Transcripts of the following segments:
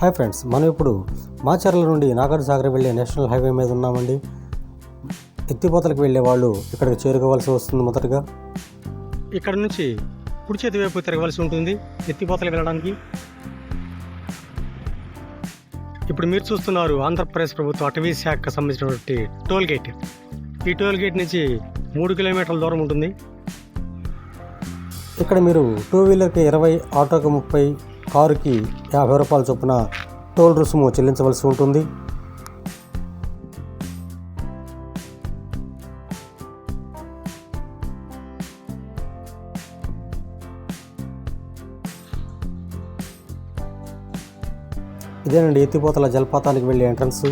Hi friends మనం ఇప్పుడు మాచర్ల నుండి నాగార్జున సాగర్ వెళ్ళే నేషనల్ హైవే మీద ఉన్నామండి. ఎత్తిపోతలకు వెళ్ళే వాళ్ళు ఇక్కడికి చేరుకోవాల్సి వస్తుంది మొదటగా. ఇక్కడ నుంచి కుడి చేతి వైపు తిరగవలసి ఉంటుంది ఎత్తిపోతలకు వెళ్ళడానికి. ఇప్పుడు మీరు చూస్తున్నారు ఆంధ్రప్రదేశ్ ప్రభుత్వ అటవీ శాఖకు సంబంధించినటువంటి టోల్ గేట్. ఈ టోల్ గేట్ నుంచి మూడు కిలోమీటర్ల దూరం ఉంటుంది. ఇక్కడ మీరు టూ వీలర్కి ఇరవై ఆటోకి ముప్పై కారుకి యాభై రూపాయల చొప్పున టోల్ రుసుము చెల్లించవలసి ఉంటుంది. ఇదేనండి ఎత్తిపోతల జలపాతానికి వెళ్ళే ఎంట్రన్స్.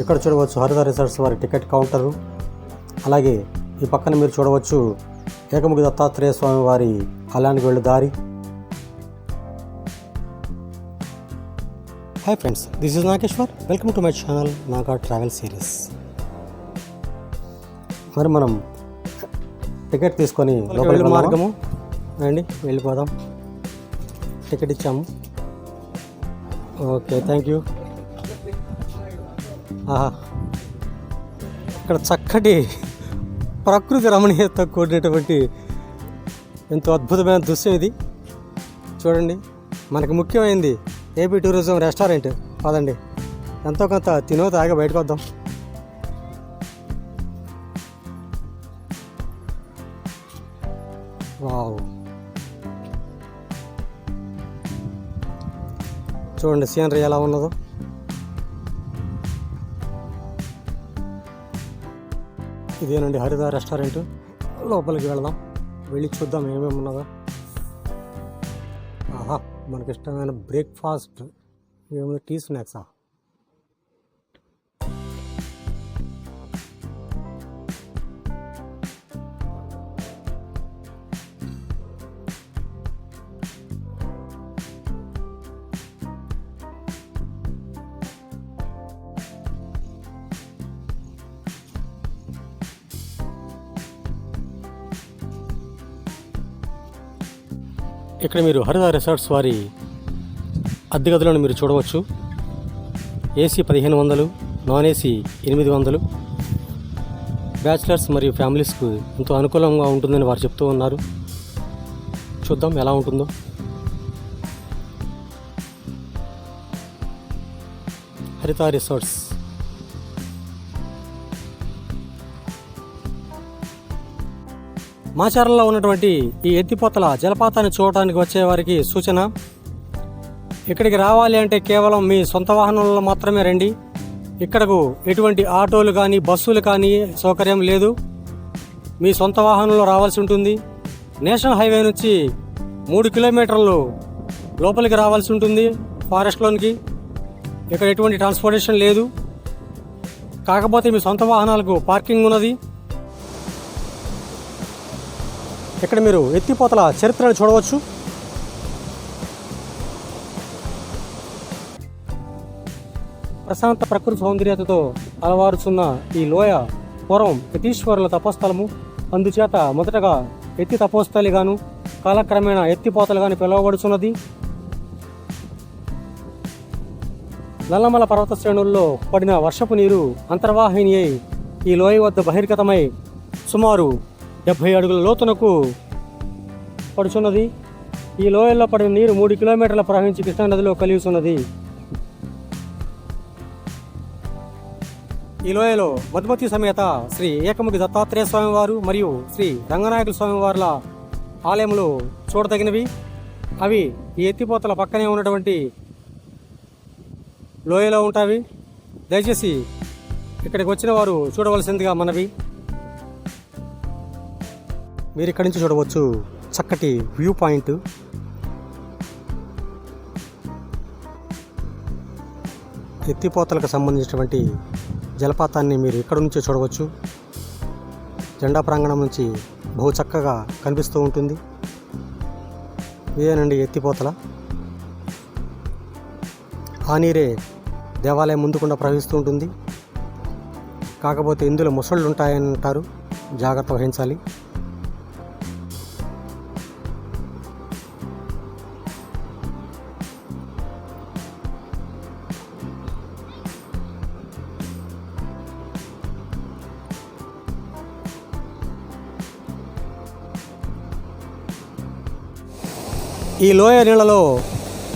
ఇక్కడ చూడవచ్చు హరిత రిసార్ట్స్ వారి టికెట్ కౌంటరు. అలాగే ఈ పక్కన మీరు చూడవచ్చు ఏకముఖి దత్తాత్రేయ స్వామి వారి ఆలయానికి వెళ్ళే దారి. Hi friends this is Nageshwar welcome to my channel Naga travel series మరి మనం టికెట్ తీసుకొని లోపలికి మార్గము? రండి వెళ్ళిపోదాం. టికెట్ ఇచ్చాము. ఓకే థ్యాంక్ యూ ఆహా. ఇక్కడ చక్కటి ప్రకృతి రమణీయత కూడినటువంటి ఎంతో అద్భుతమైన దృశ్యం ఇది. చూడండి మనకి ముఖ్యమైనది ఏపీ టూరిజం రెస్టారెంట్. పదండి. ఎంతో కొంత తినో తాగి బయటకు వద్దాం వావ్. చూడండి సీనరీ ఎలా ఉన్నదో. ఇదేనండి హరిత రెస్టారెంట్. లోపలికి వెళదాం. వెళ్ళి చూద్దాం ఏమేమి ఉన్నదో మనకి ఇష్టమైన బ్రేక్ఫాస్ట్ ఏమైనా టీ స్నాక్సా? ఇక్కడ మీరు హరిత రిసార్ట్స్ వారి అద్దె గదులను మీరు చూడవచ్చు. ఏసీ పదిహేను వందలు నాన్ ఏసీ ఎనిమిది వందలు. బ్యాచిలర్స్ మరియు ఫ్యామిలీస్కు ఎంతో అనుకూలంగా ఉంటుందని వారు చెప్తూ ఉన్నారు. చూద్దాం ఎలా ఉంటుందో. హరిత రిసార్ట్స్. మాచారంలో ఉన్నటువంటి ఈ ఎత్తిపోతల జలపాతాన్ని చూడటానికి వచ్చేవారికి సూచన. ఇక్కడికి రావాలి అంటే కేవలం మీ సొంత వాహనంలో మాత్రమే రండి. ఇక్కడకు ఎటువంటి ఆటోలు కానీ బస్సులు కానీ సౌకర్యం లేదు. మీ సొంత వాహనంలో రావాల్సి ఉంటుంది. నేషనల్ హైవే నుంచి మూడు కిలోమీటర్లు లోపలికి రావాల్సి ఉంటుంది ఫారెస్ట్లోనికి ఇక్కడ ఎటువంటి ట్రాన్స్పోర్టేషన్ లేదు. కాకపోతే మీ సొంత వాహనాలకు పార్కింగ్ ఉన్నది. ఇక్కడ మీరు ఎత్తిపోతల చరిత్రను చూడవచ్చు. ప్రశాంత ప్రకృతి సౌందర్యతతో అలవారుచున్న ఈ లోయ పూర్వం యతీశ్వరుల తపోస్థలము. అందుచేత మొదటగా ఎత్తి తపోస్థలిగాను కాలక్రమేణా ఎత్తిపోతలుగాను పిలువబడుచున్నది. నల్లమల పర్వత శ్రేణుల్లో పడిన వర్షపు నీరు అంతర్వాహిని అయి ఈ లోయ వద్ద బహిర్గతమై సుమారు డెబ్భై అడుగుల లోతునకు పడుచున్నది. ఈ లోయల్లో పడిన నీరు మూడు కిలోమీటర్ల ప్రవహించి కృష్ణానదిలో కలిగిస్తున్నది ఈ లోయలో మధుమతి సమేత శ్రీ ఏకముఖి దత్తాత్రేయ స్వామివారు మరియు శ్రీ రంగనాయకుల స్వామివార్ల ఆలయములు చూడదగినవి. అవి ఈ ఎత్తిపోతల పక్కనే ఉన్నటువంటి లోయలో ఉంటాయి. దయచేసి ఇక్కడికి వచ్చిన వారు చూడవలసిందిగా మనవి. మీరు ఇక్కడి నుంచి చూడవచ్చు చక్కటి వ్యూ పాయింట్. ఎత్తిపోతలకు సంబంధించినటువంటి జలపాతాన్ని మీరు ఇక్కడ నుంచి చూడవచ్చు. జెండా ప్రాంగణం నుంచి బహు చక్కగా కనిపిస్తూ ఉంటుంది. ఇదేనండి ఎత్తిపోతల. ఆ నీరే దేవాలయం ముందుకుండా ప్రవహిస్తూ ఉంటుంది. కాకపోతే ఇందులో ముసళ్ళు ఉంటాయని అంటారు జాగ్రత్త వహించాలి. ఈ లోయ నీళ్ళలో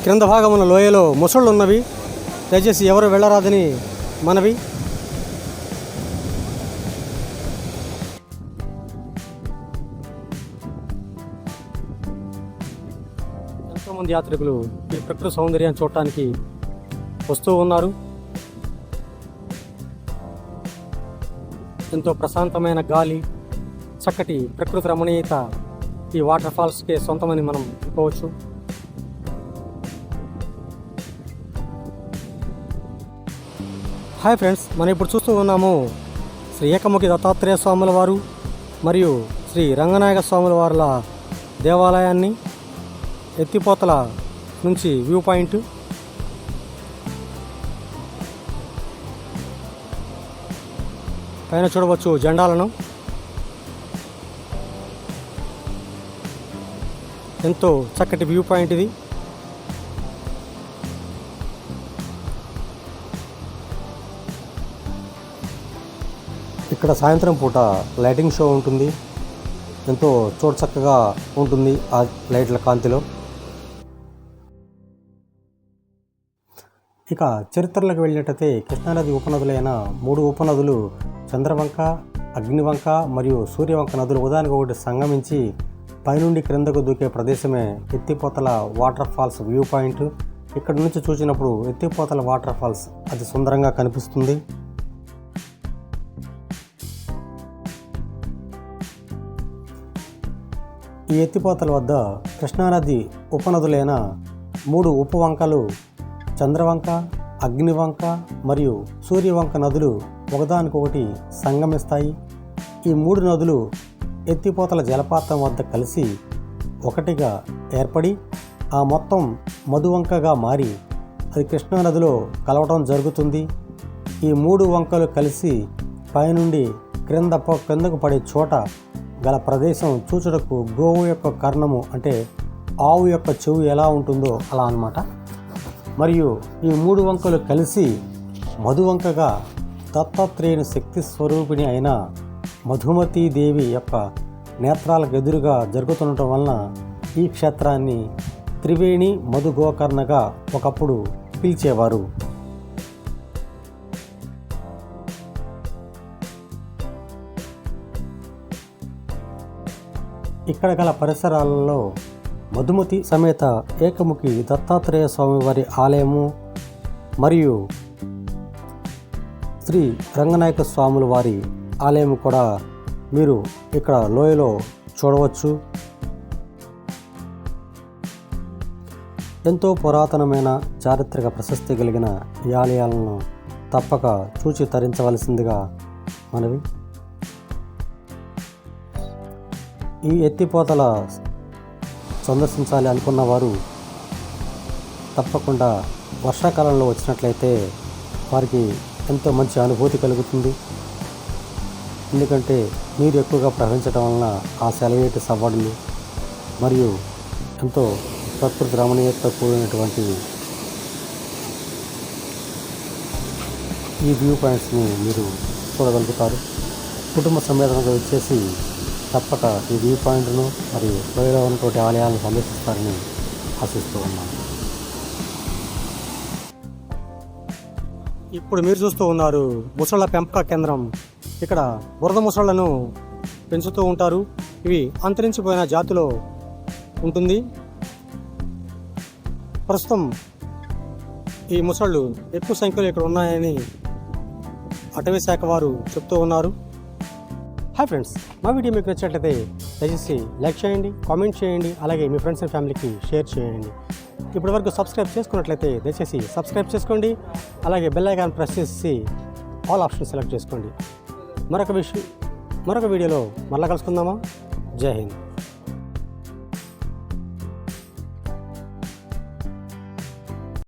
క్రింద భాగమున లోయలో ముసళ్ళు ఉన్నవి దయచేసి ఎవరు వెళ్ళరాదని మనవి. ఎంతోమంది యాత్రికులు ఈ ప్రకృతి సౌందర్యాన్ని చూడటానికి వస్తూ ఉన్నారు. ఎంతో ప్రశాంతమైన గాలి చక్కటి ప్రకృతి రమణీయత ఈ వాటర్ ఫాల్స్కే సొంతమని మనం అనుకోవచ్చు. హాయ్ ఫ్రెండ్స్ మనం ఇప్పుడు చూస్తూ ఉన్నాము శ్రీ ఏకముఖి దత్తాత్రేయ స్వాముల వారు మరియు శ్రీ రంగనాయక స్వాముల వారుల దేవాలయాన్ని ఎత్తిపోతల నుంచి వ్యూ పాయింట్. పైన చూడవచ్చు జెండాలను. ఎంతో చక్కటి వ్యూ పాయింట్ ఇది. ఇక్కడ సాయంత్రం పూట లైటింగ్ షో ఉంటుంది. ఎంతో చూడచక్కగా ఉంటుంది ఆ లైట్ల కాంతిలో. ఇక చరిత్రలకు వెళ్ళినట్టయితే కృష్ణానది ఉపనదులైన మూడు ఉపనదులు చంద్రవంక అగ్నివంక మరియు సూర్యవంక నదులు ఉదానికి ఒకటి సంగమించి పైనుండి క్రిందకు దూకే ప్రదేశమే ఎత్తిపోతల వాటర్ ఫాల్స్ వ్యూ పాయింట్. ఇక్కడ నుంచి చూసినప్పుడు ఎత్తిపోతల వాటర్ ఫాల్స్ అది సుందరంగా కనిపిస్తుంది. ఈ ఎత్తిపోతల వద్ద కృష్ణానది ఉపనదులైన మూడు ఉపవంకలు చంద్రవంక అగ్నివంక మరియు సూర్యవంక నదులు ఒకదానికొకటి సంగమిస్తాయి. ఈ మూడు నదులు ఎత్తిపోతల జలపాతం వద్ద కలిసి ఒకటిగా ఏర్పడి ఆ మొత్తం మధువంకగా మారి అది కృష్ణానదిలో కలవటం జరుగుతుంది. ఈ మూడు వంకలు కలిసి పైనుండి క్రింద క్రిందకు పడే చోట గల ప్రదేశం చూచుటకు గోవు యొక్క కర్ణము అంటే ఆవు యొక్క చెవు ఎలా ఉంటుందో అలా అన్నమాట. మరియు ఈ మూడు వంకలు కలిసి మధువంకగా దత్తాత్రేయుని శక్తి స్వరూపిణి అయిన మధుమతీదేవి యొక్క నేత్రాలకు ఎదురుగా జరుగుతుండటం వలన ఈ క్షేత్రాన్ని త్రివేణి మధుగోకర్ణగా ఒకప్పుడు పిలిచేవారు. ఇక్కడ గల పరిసరాలలో మధుమతి సమేత ఏకముఖి దత్తాత్రేయ స్వామి వారి ఆలయము మరియు శ్రీ రంగనాయక స్వాముల వారి ఆలయం కూడా మీరు ఇక్కడ లోయలో చూడవచ్చు. ఎంతో పురాతనమైన చారిత్రక ప్రశస్తి కలిగిన ఈ ఆలయాలను తప్పక చూచి తరించవలసిందిగా మనవి. ఈ ఎత్తిపోతల సందర్శించాలి అనుకున్న వారు తప్పకుండా వర్షాకాలంలో వచ్చినట్లయితే వారికి ఎంతో మంచి అనుభూతి కలుగుతుంది. ఎందుకంటే నీరు ఎక్కువగా ప్రవహించడం వలన ఆ సెలయేటి సవ్వడులు మరియు ఎంతో ప్రకృతి రమణీయత కూడినటువంటి ఈ వ్యూ పాయింట్స్ని మీరు చూడగలుగుతారు. కుటుంబ సమేతంగా వచ్చేసి తప్పక ఈ వ్యూ పాయింట్ను మరియు లోయలో ఉన్నటువంటి ఆలయాలను సందర్శిస్తారని ఆశిస్తూ ఉన్నాను. ఇప్పుడు మీరు చూస్తూ ఉన్నారు ముసళ్ళ పెంపక కేంద్రం. ఇక్కడ బురద మొసళ్ళను పెంచుతూ ఉంటారు. ఇవి అంతరించిపోయిన జాతిలో ఉంటుంది. ప్రస్తుతం ఈ ముసళ్ళు ఎక్కువ సంఖ్యలో ఇక్కడ ఉన్నాయని అటవీ శాఖ వారు చెప్తూ ఉన్నారు. హాయ్ ఫ్రెండ్స్ మా వీడియో మీకు నచ్చినట్లయితే దయచేసి లైక్ చేయండి కామెంట్ చేయండి అలాగే మీ ఫ్రెండ్స్ అండ్ ఫ్యామిలీకి షేర్ చేయండి. ఇప్పటి వరకు సబ్స్క్రైబ్ చేసుకున్నట్లయితే దయచేసి సబ్స్క్రైబ్ చేసుకోండి అలాగే బెల్ ఐకాన్ ప్రెస్ చేసి ఆల్ ఆప్షన్ సెలెక్ట్ చేసుకోండి. మరొక విషయం మరొక వీడియోలో మళ్ళీ కలుసుకుందామా? జై హింద్.